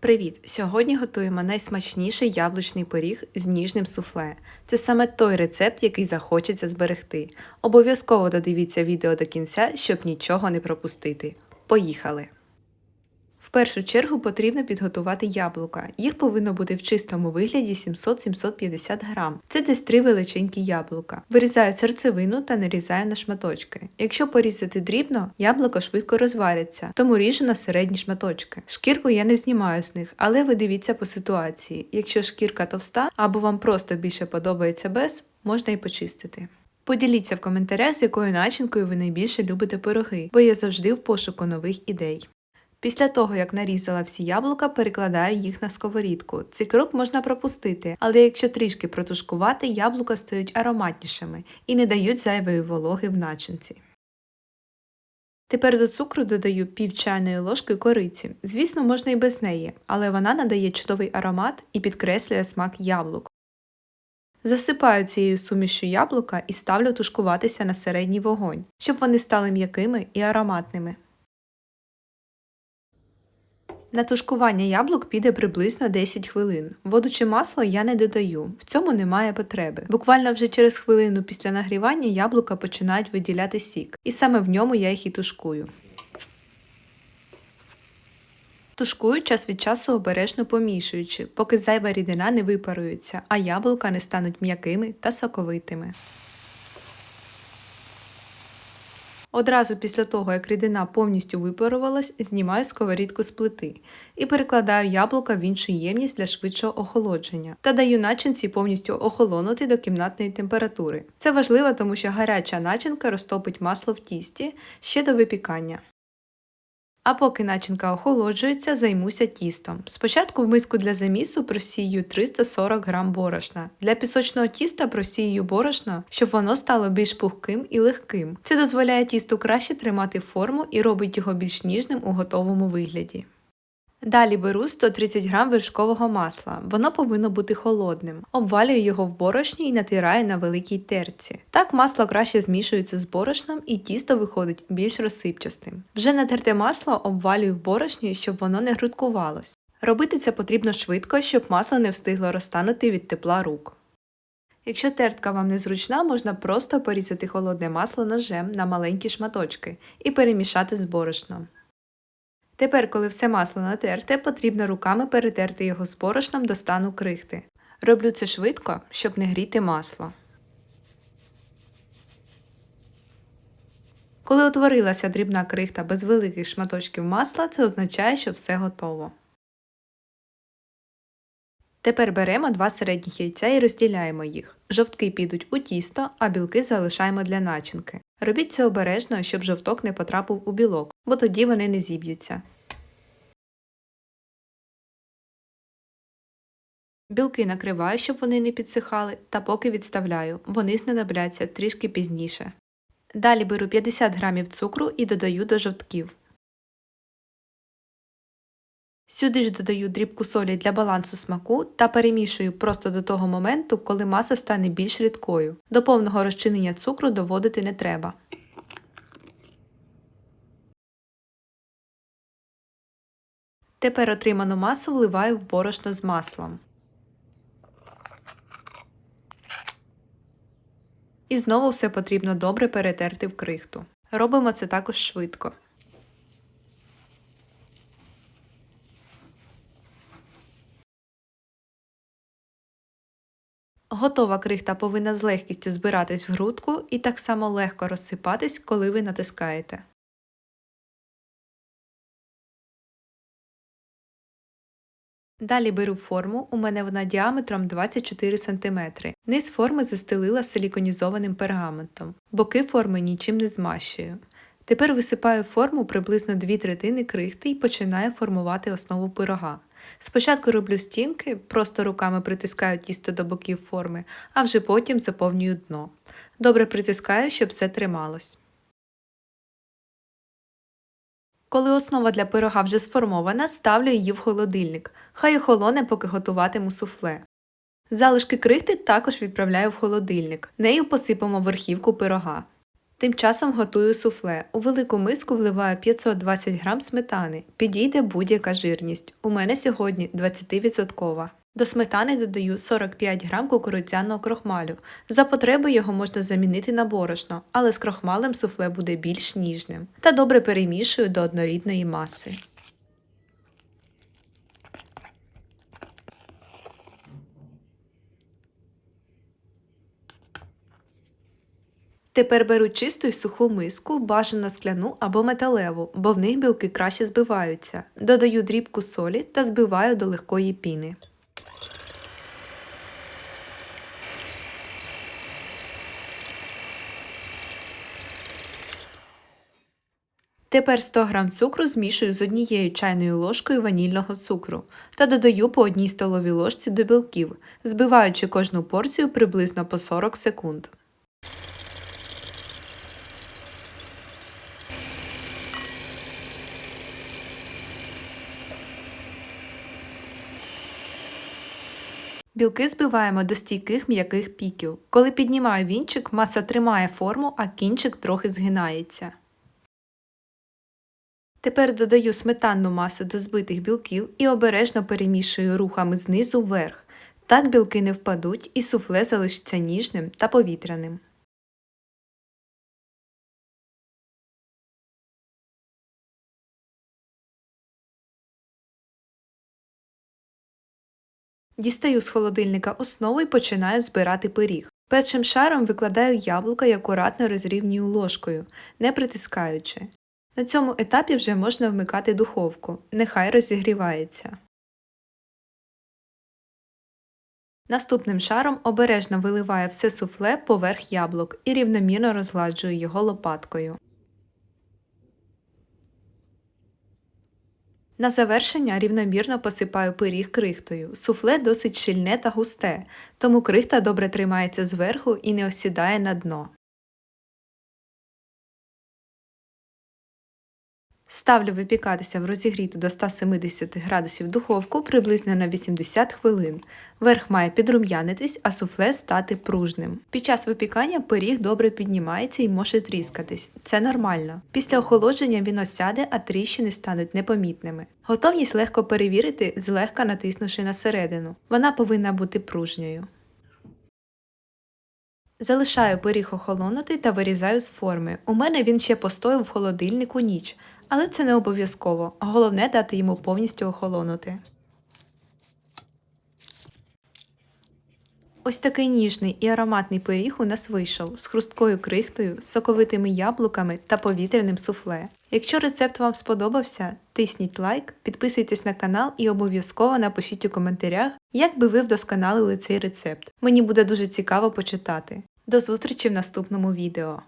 Привіт! Сьогодні готуємо найсмачніший яблучний пиріг з ніжним суфле. Це саме той рецепт, який захочеться зберегти. Обов'язково додивіться відео до кінця, щоб нічого не пропустити. Поїхали! В першу чергу потрібно підготувати яблука. Їх повинно бути в чистому вигляді 700-750 грам. Це десь три величенькі яблука. Вирізаю серцевину та нарізаю на шматочки. Якщо порізати дрібно, яблуко швидко розвариться, тому ріжу на середні шматочки. Шкірку я не знімаю з них, але ви дивіться по ситуації. Якщо шкірка товста або вам просто більше подобається без, можна і почистити. Поділіться в коментарях, з якою начинкою ви найбільше любите пироги, бо я завжди в пошуку нових ідей. Після того, як нарізала всі яблука, перекладаю їх на сковорідку. Цей крок можна пропустити, але якщо трішки протушкувати, яблука стають ароматнішими і не дають зайвої вологи в начинці. Тепер до цукру додаю пів чайної ложки кориці. Звісно, можна і без неї, але вона надає чудовий аромат і підкреслює смак яблук. Засипаю цією сумішю яблука і ставлю тушкуватися на середній вогонь, щоб вони стали м'якими і ароматними. На тушкування яблук піде приблизно 10 хвилин. Воду чи масло я не додаю, в цьому немає потреби. Буквально вже через хвилину після нагрівання яблука починають виділяти сік, і саме в ньому я їх і тушкую. Тушкую час від часу обережно помішуючи, поки зайва рідина не випарується, а яблука не стануть м'якими та соковитими. Одразу після того, як рідина повністю випарувалась, знімаю сковорідку з плити і перекладаю яблука в іншу ємність для швидшого охолодження та даю начинці повністю охолонути до кімнатної температури. Це важливо, тому що гаряча начинка розтопить масло в тісті ще до випікання. А поки начинка охолоджується, займуся тістом. Спочатку в миску для замісу просію 340 г борошна. Для пісочного тіста просію борошно, щоб воно стало більш пухким і легким. Це дозволяє тісту краще тримати форму і робить його більш ніжним у готовому вигляді. Далі беру 130 г вершкового масла, воно повинно бути холодним. Обвалюю його в борошні і натираю на великій терці. Так масло краще змішується з борошном і тісто виходить більш розсипчастим. Вже натерте масло обвалюю в борошні, щоб воно не грудкувалось. Робити це потрібно швидко, щоб масло не встигло розтанути від тепла рук. Якщо тертка вам незручна, можна просто порізати холодне масло ножем на маленькі шматочки і перемішати з борошном. Тепер, коли все масло натерте, потрібно руками перетерти його з борошном до стану крихти. Роблю це швидко, щоб не гріти масло. Коли утворилася дрібна крихта без великих шматочків масла, це означає, що все готово. Тепер беремо два середніх яйця і розділяємо їх. Жовтки підуть у тісто, а білки залишаємо для начинки. Робіть це обережно, щоб жовток не потрапив у білок, бо тоді вони не зіб'ються. Білки накриваю, щоб вони не підсихали, та поки відставляю, вони знадобляться трішки пізніше. Далі беру 50 г цукру і додаю до жовтків. Сюди ж додаю дрібку солі для балансу смаку та перемішую просто до того моменту, коли маса стане більш рідкою. До повного розчинення цукру доводити не треба. Тепер отриману масу вливаю в борошно з маслом. І знову все потрібно добре перетерти в крихту. Робимо це також швидко. Готова крихта повинна з легкістю збиратись в грудку і так само легко розсипатись, коли ви натискаєте. Далі беру форму, у мене вона діаметром 24 см. Низ форми застелила силіконізованим пергаментом, боки форми нічим не змащую. Тепер висипаю форму приблизно 2 третини крихти і починаю формувати основу пирога. Спочатку роблю стінки, просто руками притискаю тісто до боків форми, а вже потім заповнюю дно. Добре притискаю, щоб все трималось. Коли основа для пирога вже сформована, ставлю її в холодильник. Хай охолоне, поки готуватиму суфле. Залишки крихти також відправляю в холодильник. Нею посипемо верхівку пирога. Тим часом готую суфле. У велику миску вливаю 520 г сметани. Підійде будь-яка жирність. У мене сьогодні 20%. До сметани додаю 45 г кукурудзяного крохмалю. За потреби його можна замінити на борошно, але з крохмалем суфле буде більш ніжним. Та добре перемішую до однорідної маси. Тепер беру чисту й суху миску, бажано скляну або металеву, бо в них білки краще збиваються. Додаю дрібку солі та збиваю до легкої піни. Тепер 100 г цукру змішую з однією чайною ложкою ванільного цукру та додаю по одній столовій ложці до білків, збиваючи кожну порцію приблизно по 40 секунд. Білки збиваємо до стійких м'яких піків. Коли піднімаю вінчик, маса тримає форму, а кінчик трохи згинається. Тепер додаю сметанну масу до збитих білків і обережно перемішую рухами знизу вверх. Так білки не впадуть і суфле залишиться ніжним та повітряним. Дістаю з холодильника основу і починаю збирати пиріг. Першим шаром викладаю яблука і акуратно розрівнюю ложкою, не притискаючи. На цьому етапі вже можна вмикати духовку, нехай розігрівається. Наступним шаром обережно виливаю все суфле поверх яблук і рівномірно розгладжую його лопаткою. На завершення рівномірно посипаю пиріг крихтою. Суфле досить щільне та густе, тому крихта добре тримається зверху і не осідає на дно. Ставлю випікатися в розігріту до 170 градусів духовку приблизно на 80 хвилин. Верх має підрум'янитись, а суфле стати пружним. Під час випікання пиріг добре піднімається і може тріскатись. Це нормально. Після охолодження він осяде, а тріщини стануть непомітними. Готовність легко перевірити, злегка натиснувши на середину. Вона повинна бути пружньою. Залишаю пиріг охолонути та вирізаю з форми. У мене він ще постояв в холодильнику ніч, але це не обов'язково. Головне дати йому повністю охолонути. Ось такий ніжний і ароматний пиріг у нас вийшов з хрусткою крихтою, соковитими яблуками та повітряним суфле. Якщо рецепт вам сподобався, тисніть лайк, підписуйтесь на канал і обов'язково напишіть у коментарях, як би ви вдосконалили цей рецепт. Мені буде дуже цікаво почитати. До зустрічі в наступному відео.